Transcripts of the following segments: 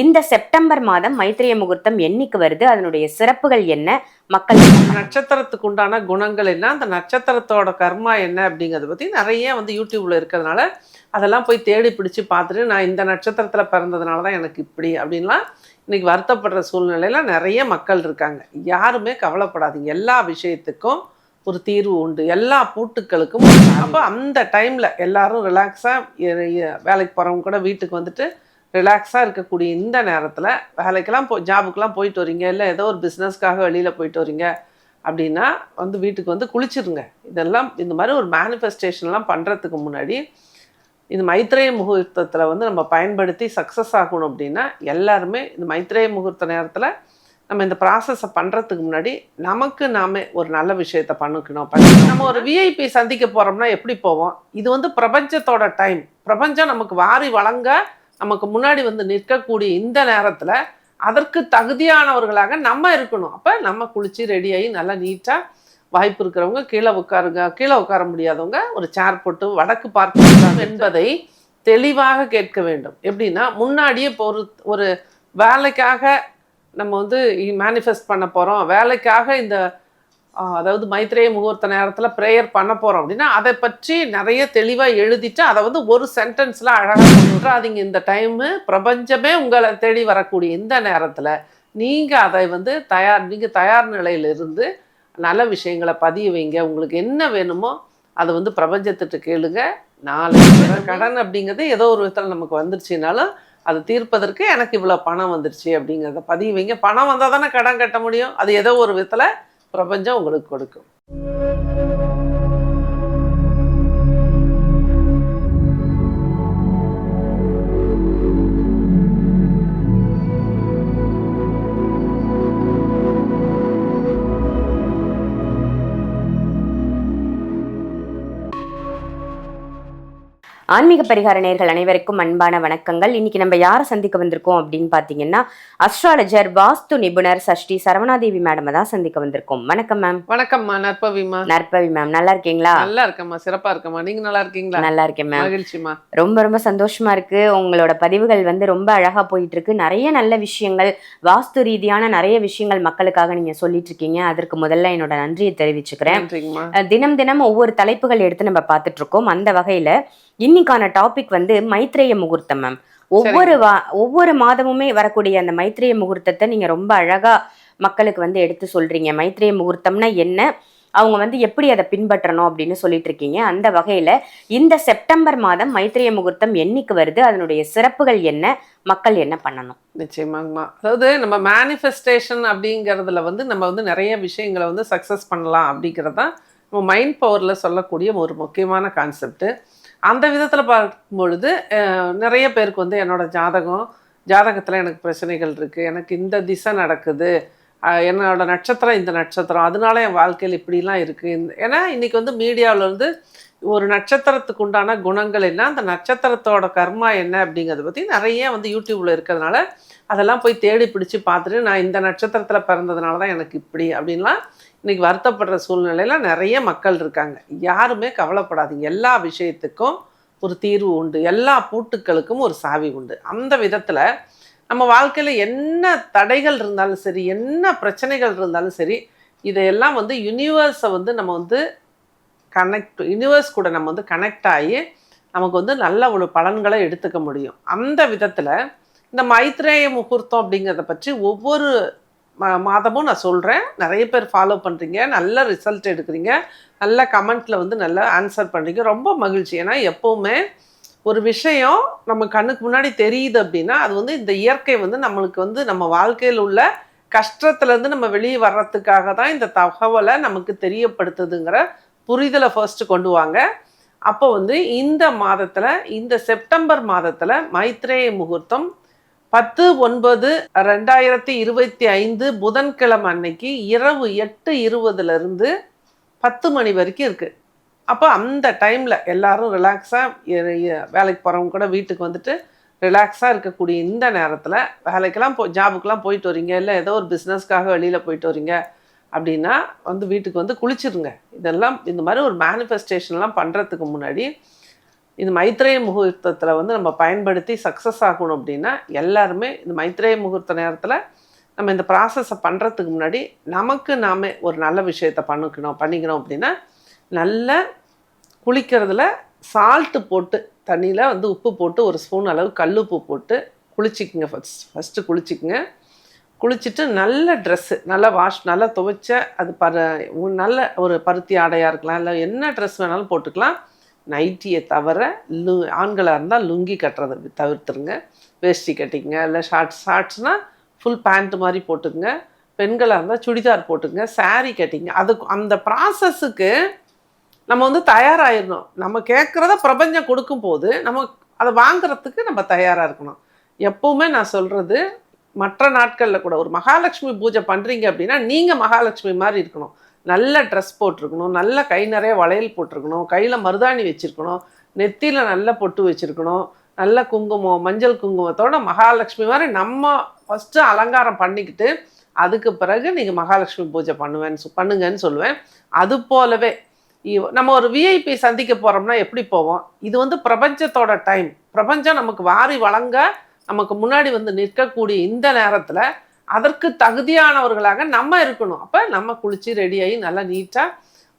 இந்த செப்டம்பர் மாதம் மைத்திரிய முகூர்த்தம் என்னைக்கு வருது? அதனுடைய சிறப்புகள் என்ன? மக்கள் நட்சத்திரத்துக்கு உண்டான குணங்கள் என்ன? அந்த நட்சத்திரத்தோட கர்மா என்ன அப்படிங்கிறத பற்றி நிறைய வந்து யூடியூப்ல இருக்கிறதுனால அதெல்லாம் போய் தேடி பிடிச்சு பார்த்துட்டு நான் இந்த நட்சத்திரத்தில் பிறந்ததுனால தான் எனக்கு இப்படி அப்படின்லாம் இன்னைக்கு வருத்தப்படுற சூழ்நிலையில நிறைய மக்கள் இருக்காங்க. யாருமே கவலைப்படாதீங்க. எல்லா விஷயத்துக்கும் ஒரு தீர்வு உண்டு. எல்லா பூட்டுக்களுக்கும் அப்போ அந்த டைமில் எல்லாரும் ரிலாக்ஸாக வேலைக்கு போகிறவங்க கூட வீட்டுக்கு வந்துட்டு ரிலாக்ஸாக இருக்கக்கூடிய இந்த நேரத்தில் வேலைக்கெல்லாம் போ ஜாபுக்கெலாம் போயிட்டு வரீங்க இல்லை ஏதோ ஒரு பிஸ்னஸ்க்காக வெளியில் போயிட்டு வரீங்க அப்படின்னா வந்து வீட்டுக்கு வந்து குளிச்சிருங்க. இதெல்லாம் இந்த மாதிரி ஒரு மேனிஃபெஸ்டேஷன்லாம் பண்ணுறதுக்கு முன்னாடி இந்த மைத்ரேய முகூர்த்தத்தில் வந்து நம்ம பயன்படுத்தி சக்ஸஸ் ஆகணும் அப்படின்னா எல்லாருமே இந்த மைத்ரேய முகூர்த்த நேரத்தில் நம்ம இந்த ப்ராசஸை பண்ணுறதுக்கு முன்னாடி நமக்கு நாமே ஒரு நல்ல விஷயத்த பண்ணிக்கணும். பண்ணி நம்ம ஒரு விஐபி சந்திக்க போகிறோம்னா எப்படி போவோம்? இது வந்து பிரபஞ்சத்தோட டைம் பிரபஞ்சம் நமக்கு வாரி வழங்க நமக்கு முன்னாடி வந்து நிற்கக்கூடிய இந்த நேரத்தில் அதற்கு தகுதியானவர்களாக நம்ம இருக்கணும். அப்போ நம்ம குளித்து ரெடியாகி நல்லா நீட்டாக வாய்ப்பு இருக்கிறவங்க கீழே உட்காருங்க. கீழே உட்கார முடியாதவங்க ஒரு சேர் போட்டு வடக்கு பார்க்க என்பதை தெளிவாக கேட்க வேண்டும். எப்படின்னா முன்னாடியே இப்போ ஒரு ஒரு வேலைக்காக நம்ம வந்து மேனிஃபெஸ்ட் பண்ண போகிறோம் வேலைக்காக இந்த அதாவது மைத்ரேய முகூர்த்த நேரத்தில் ப்ரேயர் பண்ண போகிறோம் அப்படின்னா அதை பற்றி நிறைய தெளிவாக எழுதிட்டு அதை வந்து ஒரு சென்டென்ஸில் அழகாக சொல்கிறாதீங்க இந்த டைமு பிரபஞ்சமே உங்களை தேடி வரக்கூடிய இந்த நேரத்தில் நீங்கள் அதை வந்து தயார் நீங்கள் தயார் நிலையிலிருந்து நல்ல விஷயங்களை பதிய வைங்க. உங்களுக்கு என்ன வேணுமோ அதை வந்து பிரபஞ்சத்திட்ட கேளுங்க. நாலு கடன் அப்படிங்கிறது ஏதோ ஒரு விதத்தில் நமக்கு வந்துருச்சுனாலும் அதை தீர்ப்பதற்கு எனக்கு இவ்வளோ பணம் வந்துருச்சு அப்படிங்கிறத பதிய வைங்க. பணம் வந்தால் தானே கடன் கட்ட முடியும். அது ஏதோ ஒரு விதத்தில் பிரபஞ்சம் உங்களுக்கு கொடுக்கும். ஆன்மீக பரிகார நேர்கள் அனைவருக்கும் அன்பான வணக்கங்கள். இன்னைக்கு நம்ம யாரை சந்திக்க வந்திருக்கோம் அப்படின்னு பார்த்தீங்கன்னா அஸ்ட்ராலஜர் வாஸ்து நிபுணர் சஷ்டி சரவணாதேவி மேடம் தான் சந்திக்க வந்திருக்கோம். வணக்கம் மேம் வணக்கம்மா நற்பவிமா. நற்பவி மேம் நல்லா இருக்கீங்களா? நல்லா இருக்கம்மா சிறப்பா இருக்கம்மா. நீங்க நல்லா இருக்கீங்களா? நல்லா இருக்கேன் மேம் மகிழ்ச்சிமா ரொம்ப ரொம்ப சந்தோஷமா இருக்கு. உங்களோட பதிவுகள் வந்து ரொம்ப அழகா போயிட்டு இருக்கு. நிறைய நல்ல விஷயங்கள் வாஸ்து ரீதியான நிறைய விஷயங்கள் மக்களுக்காக நீங்க சொல்லிட்டு இருக்கீங்க. அதற்கு முதல்ல என்னோட நன்றியை தெரிவிச்சுக்கிறேன். தினம் தினம் ஒவ்வொரு தலைப்புகள் எடுத்து நம்ம பார்த்துட்டு இருக்கோம். அந்த வகையில இன்னைக்கான டாபிக் வந்து மைத்ரேய முகூர்த்தம் மேம் ஒவ்வொரு வா ஒவ்வொரு மாதமுமே வரக்கூடிய அந்த மைத்ரேய முகூர்த்தத்தை நீங்க ரொம்ப அழகா மக்களுக்கு வந்து எடுத்து சொல்றீங்க. மைத்ரேய முகூர்த்தம்னா என்ன? அவங்க வந்து எப்படி அதை பின்பற்றணும் அப்படின்னு சொல்லிட்டு இருக்கீங்க. அந்த வகையில இந்த செப்டம்பர் மாதம் மைத்ரேய முகூர்த்தம் என்னைக்கு வருது? அதனுடைய சிறப்புகள் என்ன? மக்கள் என்ன பண்ணணும்? நிச்சயமாங்கம்மா. அதாவது நம்ம மேனிஃபெஸ்டேஷன் அப்படிங்கிறதுல வந்து நம்ம வந்து நிறைய விஷயங்களை வந்து சக்ஸஸ் பண்ணலாம் அப்படிங்கிறது தான் நம்ம மைண்ட் பவரில் சொல்லக்கூடிய ஒரு முக்கியமான கான்செப்ட்டு அந்த விதத்தில் பார்க்கும் பொழுது நிறைய பேருக்கு வந்து என்னோடய ஜாதகம் ஜாதகத்தில் எனக்கு பிரச்சனைகள் இருக்குது எனக்கு இந்த திசை நடக்குது. என்னோடய நட்சத்திரம் இந்த நட்சத்திரம். அதனால என் வாழ்க்கையில் இப்படிலாம் இருக்குது ஏன்னா இன்றைக்கி வந்து மீடியாவில் வந்து ஒரு நட்சத்திரத்துக்கு உண்டான குணங்கள் என்ன? அந்த நட்சத்திரத்தோட கர்மா என்ன அப்படிங்கிறத பற்றி நிறைய வந்து யூடியூப்பில் இருக்கிறதுனால அதெல்லாம் போய் தேடி பிடிச்சி பார்த்துட்டு நான் இந்த நட்சத்திரத்தில் பிறந்ததுனால தான் எனக்கு இப்படி அப்படின்லாம் இன்றைக்கி வருத்தப்படுற சூழ்நிலையில நிறைய மக்கள் இருக்காங்க. யாருமே கவலைப்படாதீங்க. எல்லா விஷயத்துக்கும் ஒரு தீர்வு உண்டு. எல்லா பூட்டுக்களுக்கும் ஒரு சாவி உண்டு. அந்த விதத்தில் நம்ம வாழ்க்கையில் என்ன தடைகள் இருந்தாலும் சரி என்ன பிரச்சனைகள் இருந்தாலும் சரி இதையெல்லாம் வந்து யூனிவர்ஸை வந்து நம்ம வந்து கனெக்ட் யூனிவர்ஸ் கூட நம்ம வந்து கனெக்ட் ஆகி நமக்கு வந்து நல்ல ஒரு பலன்களை எடுத்துக்க முடியும். அந்த விதத்தில் இந்த மைத்ரேய முகூர்த்தம் அப்படிங்கிறத பற்றி ஒவ்வொரு மா மாதமும் நான் சொல்கிறேன் நிறைய பேர் ஃபாலோ பண்ணுறீங்க நல்ல ரிசல்ட் எடுக்கிறீங்க. நல்ல கமெண்ட்டில் வந்து நல்லா ஆன்சர் பண்ணுறீங்க ரொம்ப மகிழ்ச்சி. ஏன்னா எப்போவுமே ஒரு விஷயம் நம்ம கண்ணுக்கு முன்னாடி தெரியுது அப்படின்னா அது வந்து இந்த இயற்கை வந்து நம்மளுக்கு வந்து நம்ம வாழ்க்கையில் உள்ள கஷ்டத்துலேருந்து நம்ம வெளியே வர்றதுக்காக தான் இந்த தகவலை நமக்கு தெரியப்படுத்துதுங்கிற புரிதலை ஃபர்ஸ்ட்டு கொண்டு வாங்க. அப்போ வந்து இந்த மாதத்தில் இந்த செப்டம்பர் மாதத்தில் மைத்ரேய முகூர்த்தம் பத்து ஒன்பது ரெண்டாயிரத்தி இருபத்தி ஐந்து புதன்கிழமை அன்னைக்கு இரவு எட்டு இருபதுலேருந்து பத்து மணி வரைக்கும் இருக்குது அப்போ அந்த டைமில் எல்லாரும் ரிலாக்ஸாக வேலைக்கு போகிறவங்க கூட வீட்டுக்கு வந்துட்டு ரிலாக்ஸாக இருக்கக்கூடிய இந்த நேரத்தில் வேலைக்கெல்லாம் போ ஜாபுக்கெலாம் போயிட்டு வரீங்க இல்லை ஏதோ ஒரு பிஸ்னஸ்க்காக வெளியில் போயிட்டு வரீங்க அப்படின்னா வந்து வீட்டுக்கு வந்து குளிச்சிருங்க. இதெல்லாம் இந்த மாதிரி ஒரு மேனிஃபெஸ்டேஷன்லாம் பண்ணுறதுக்கு முன்னாடி இந்த மைத்ரேய முகூர்த்தத்தில் வந்து நம்ம பயன்படுத்தி சக்ஸஸ் ஆகணும் அப்படின்னா எல்லாருமே இந்த மைத்ரேய முகூர்த்த நேரத்தில் நம்ம இந்த ப்ராசஸை பண்ணுறதுக்கு முன்னாடி நமக்கு நாமே ஒரு நல்ல விஷயத்தை பண்ணிக்கணும் பண்ணிக்கணும் அப்படின்னா நல்ல குளிக்கிறதுல சால்ட்டு போட்டு தண்ணியில் வந்து உப்பு போட்டு ஒரு ஸ்பூன் அளவு கல்லுப்பு போட்டு குளிச்சிக்கங்க ஃபஸ்ட் ஃபஸ்ட்டு குளிச்சிக்கங்க. குளிச்சுட்டு நல்ல ட்ரெஸ்ஸு நல்லா வாஷ் நல்லா துவைச்ச அது பரு நல்ல ஒரு பருத்தி ஆடையாக இருக்கலாம் இல்லை என்ன ட்ரெஸ் வேணாலும் போட்டுக்கலாம். நைட்டியை தவிர லு ஆண்களாக இருந்தால் லுங்கி கட்டுறதை தவிர்த்துருங்க. வேஷ்டி கட்டிங்க இல்லை ஷார்ட்ஸ் ஷார்ட்ஸ்னால் ஃபுல் பேண்ட் மாதிரி போட்டுங்க பெண்களாக இருந்தால் சுடிதார் போட்டுங்க saree கட்டிங்க. அதுக்கு அந்த ப்ராசஸுக்கு நம்ம வந்து தயாராகிடணும் நம்ம கேட்குறத பிரபஞ்சம் கொடுக்கும் போது நம்ம அதை வாங்குறதுக்கு நம்ம தயாராக இருக்கணும். எப்போவுமே நான் சொல்கிறது மற்ற நாட்களில் கூட ஒரு மகாலட்சுமி பூஜை பண்ணுறீங்க அப்படின்னா நீங்கள் மகாலட்சுமி மாதிரி இருக்கணும். நல்ல ட்ரெஸ் போட்டிருக்கணும் நல்ல கை நிறைய வளையல் போட்டிருக்கணும் கையில் மருதாணி வச்சுருக்கணும் நெத்தியில் நல்ல பொட்டு வச்சுருக்கணும் நல்ல குங்குமம் மஞ்சள் குங்குமத்தோட மகாலட்சுமி மாதிரி நம்ம ஃபஸ்ட்டு அலங்காரம் பண்ணிக்கிட்டு அதுக்கு பிறகு நீங்கள் மகாலட்சுமி பூஜை பண்ணுவேன்னு பண்ணுங்கன்னு சொல்லுவேன். அது போலவே நம்ம ஒரு விஐபி சந்திக்க போகிறோம்னா எப்படி போவோம்? இது வந்து பிரபஞ்சத்தோட டைம் பிரபஞ்சம் நமக்கு வாரி வழங்க நமக்கு முன்னாடி வந்து நிற்கக்கூடிய இந்த நேரத்தில் அதற்கு தகுதியானவர்களாக நம்ம இருக்கணும். அப்போ நம்ம குளித்து ரெடியாகி நல்லா நீட்டாக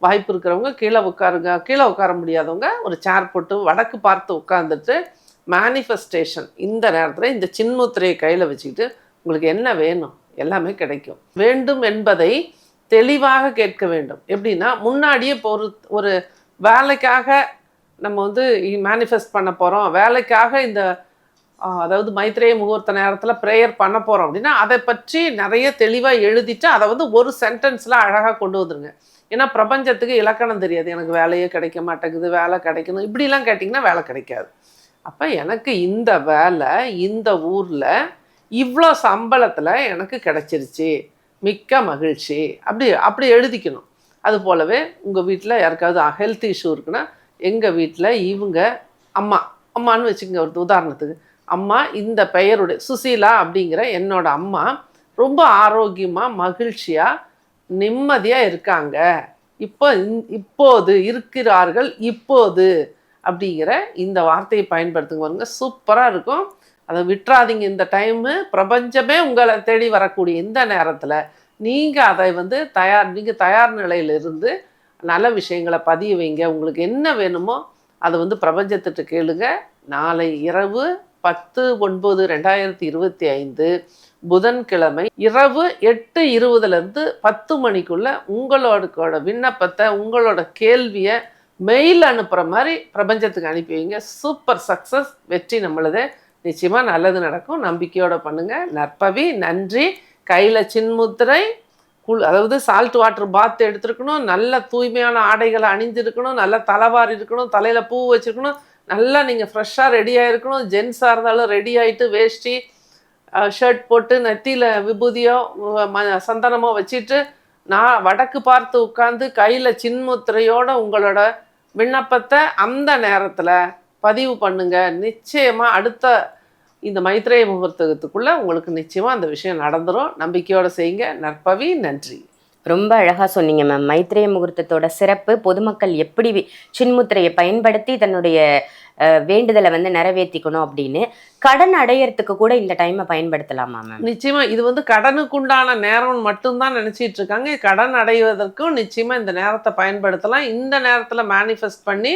வாய்ப்பு இருக்கிறவங்க கீழே உட்காருங்க. கீழே உட்கார முடியாதவங்க ஒரு சேர் போட்டு வடக்கு பார்த்து உட்காந்துட்டு மேனிஃபெஸ்டேஷன் இந்த நேரத்தில் இந்த சின்முத்திரையை கையில் வச்சுக்கிட்டு உங்களுக்கு என்ன வேணும்? எல்லாமே கிடைக்கும். வேண்டும் என்பதை தெளிவாக கேட்க வேண்டும். எப்படின்னா முன்னாடியே இப்போ ஒரு ஒரு வேலைக்காக நம்ம வந்து மேனிஃபெஸ்ட் பண்ண போகிறோம் வேலைக்காக இந்த அதாவது மைத்ரேய முகூர்த்த நேரத்தில் ப்ரேயர் பண்ண போகிறோம் அப்படின்னா அதை பற்றி நிறைய தெளிவாக எழுதிட்டு அதை வந்து ஒரு சென்டென்ஸில் அழகாக கொண்டு வந்துருங்க. ஏன்னா பிரபஞ்சத்துக்கு இலக்கணம் தெரியாது. எனக்கு வேலையே கிடைக்க மாட்டேங்குது வேலை கிடைக்கணும். இப்படிலாம் கேட்டிங்கன்னா வேலை கிடைக்காது. அப்போ எனக்கு இந்த வேலை இந்த ஊரில் இவ்வளோ சம்பளத்தில் எனக்கு கிடைச்சிருச்சு. மிக்க மகிழ்ச்சி. அப்படி அப்படி எழுதிக்கணும். அது போலவே உங்கள் வீட்டில் யாருக்காவது ஹெல்த் இஷ்யூ இருக்குன்னா எங்கள் வீட்டில் இவங்க அம்மா அம்மான்னு வச்சுக்கோங்க ஒரு உதாரணத்துக்கு. அம்மா இந்த பெயருடைய சுசீலா அப்படிங்கிற என்னோட அம்மா ரொம்ப ஆரோக்கியமாக மகிழ்ச்சியாக நிம்மதியாக இருக்காங்க. இப்போ இப்போது இருக்கிறார்கள் இப்போது அப்படிங்கிற இந்த வார்த்தையை பயன்படுத்துங்க பாருங்க. சூப்பராக இருக்கும். அதை விட்டுறாதீங்க. இந்த டைமு பிரபஞ்சமே உங்களை தேடி வரக்கூடிய இந்த நேரத்தில் நீங்கள் அதை வந்து தயார் நீங்கள் தயார் நிலையிலிருந்து நல்ல விஷயங்களை பதிய வைங்க. உங்களுக்கு என்ன வேணுமோ அதை வந்து பிரபஞ்சத்திட்ட கேளுங்க. நாளை இரவு பத்து ஒன்பது ரெண்டாயிரத்தி இருபத்தி ஐந்து புதன்கிழமை இரவு எட்டு இருபதுலேருந்து பத்து மணிக்குள்ள உங்களோட விண்ணப்பத்தை உங்களோட கேள்வியை மெயில் அனுப்புகிற மாதிரி பிரபஞ்சத்துக்கு அனுப்பி வைங்க. சூப்பர் சக்ஸஸ் வெற்றி நம்மளது. நிச்சயமாக நல்லது நடக்கும். நம்பிக்கையோட பண்ணுங்கள் நற்பவி நன்றி. கையில் சின்முத்திரை குள் அதாவது சால்ட் வாட்டர் பாத் எடுத்துருக்கணும். நல்ல தூய்மையான ஆடைகளை அணிஞ்சிருக்கணும் நல்ல தலைவாரி இருக்கணும். தலையில் பூ வச்சுருக்கணும். நல்லா நீங்கள் ஃப்ரெஷ்ஷாக ரெடியாக இருக்கணும் ஜென்ஸாக இருந்தாலும் ரெடி ஆகிட்டு வேஷ்டி ஷர்ட் போட்டு நெத்தியில் விபூதியோ ம சந்தனமோ வச்சுட்டு நான் வடக்கு பார்த்து உட்காந்து கையில் சின்முத்திரையோட உங்களோட விண்ணப்பத்தை அந்த நேரத்தில் பதிவு பண்ணுங்க. நிச்சயமாக அடுத்த இந்த மைத்ரேய முகூர்த்தத்துக்குள்ளே உங்களுக்கு நிச்சயமாக அந்த விஷயம் நடந்துடும் நம்பிக்கையோடு செய்யுங்க. நற்பவி நன்றி. ரொம்ப அழகாக சொன்னீங்க மேம் மைத்ரேய முகூர்த்தத்தோட சிறப்பு பொதுமக்கள் எப்படி சின்முத்திரையை பயன்படுத்தி தன்னுடைய வேண்டுதலை வந்து நிறைவேற்றிக்கணும் அப்படின்னு கடன் அடையறதுக்கு கூட இந்த டைமை பயன்படுத்தலாமா மேம் நிச்சயமா இது வந்து கடனுக்குண்டான நேரம் மட்டும்தான் நினைச்சிட்டு இருக்காங்க. கடன் அடைவதற்கும் நிச்சயமா இந்த நேரத்தை பயன்படுத்தலாம். இந்த நேரத்தில் மேனிஃபெஸ்ட் பண்ணி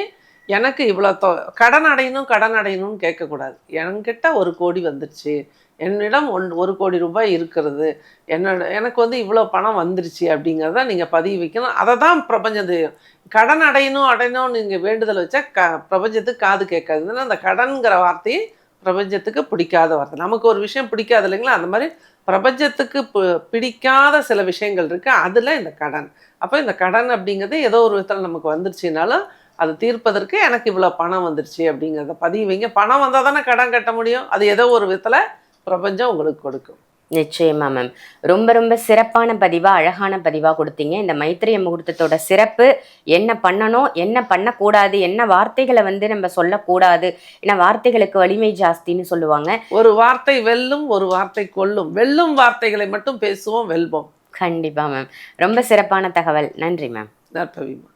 எனக்கு இவ்வளோ தொ கடன் அடையணும் கடன் அடையணும்னு கேட்கக்கூடாது. என்கிட்ட ஒரு கோடி வந்துருச்சு. என்னிடம் ஒன் ஒரு கோடி ரூபாய் இருக்கிறது. என்னோட எனக்கு வந்து இவ்வளோ பணம் வந்துருச்சு அப்படிங்கிறத நீங்கள் பதிவு வைக்கணும். அதை தான் பிரபஞ்சம் கடன் அடையணும் அடையணும்னு நீங்கள் வேண்டுதல் வச்சா க பிரபஞ்சத்துக்கு காது கேட்காதுன்னா அந்த கடன்கிற வார்த்தையை பிரபஞ்சத்துக்கு பிடிக்காத வார்த்தை. நமக்கு ஒரு விஷயம் பிடிக்காது இல்லைங்களா? அந்த மாதிரி பிரபஞ்சத்துக்கு பி- பிடிக்காத சில விஷயங்கள் இருக்குது அதில் இந்த கடன். அப்போ இந்த கடன் அப்படிங்கிறது ஏதோ ஒரு விதத்தில் நமக்கு வந்துருச்சுனாலும் அது தீர்ப்பதற்கு எனக்கு இவ்வளோ பணம் வந்துருச்சு அப்படிங்கிறத பதிவு வைங்க. பணம் வந்தால் தானே கடன் கட்ட முடியும். அது ஏதோ ஒரு விதத்தில் பிரபஞ்சம் உங்களுக்கு கொடுக்கும். நிச்சயமா மேம் ரொம்ப ரொம்ப சிறப்பான பதிவா அழகான பதிவா கொடுத்தீங்க. இந்த மைத்திரிய முகூர்த்தத்தோட சிறப்பு என்ன பண்ணணும் என்ன பண்ணக்கூடாது என்ன வார்த்தைகளை வந்து நம்ம சொல்லக்கூடாது ஏன்னா வார்த்தைகளுக்கு வலிமை ஜாஸ்தின்னு சொல்லுவாங்க. ஒரு வார்த்தை வெல்லும் ஒரு வார்த்தை கொல்லும். வெல்லும் வார்த்தைகளை மட்டும் பேசுவோம் வெல்வோம். கண்டிப்பா மேம் ரொம்ப சிறப்பான தகவல். நன்றி மேம் நற்பவிமா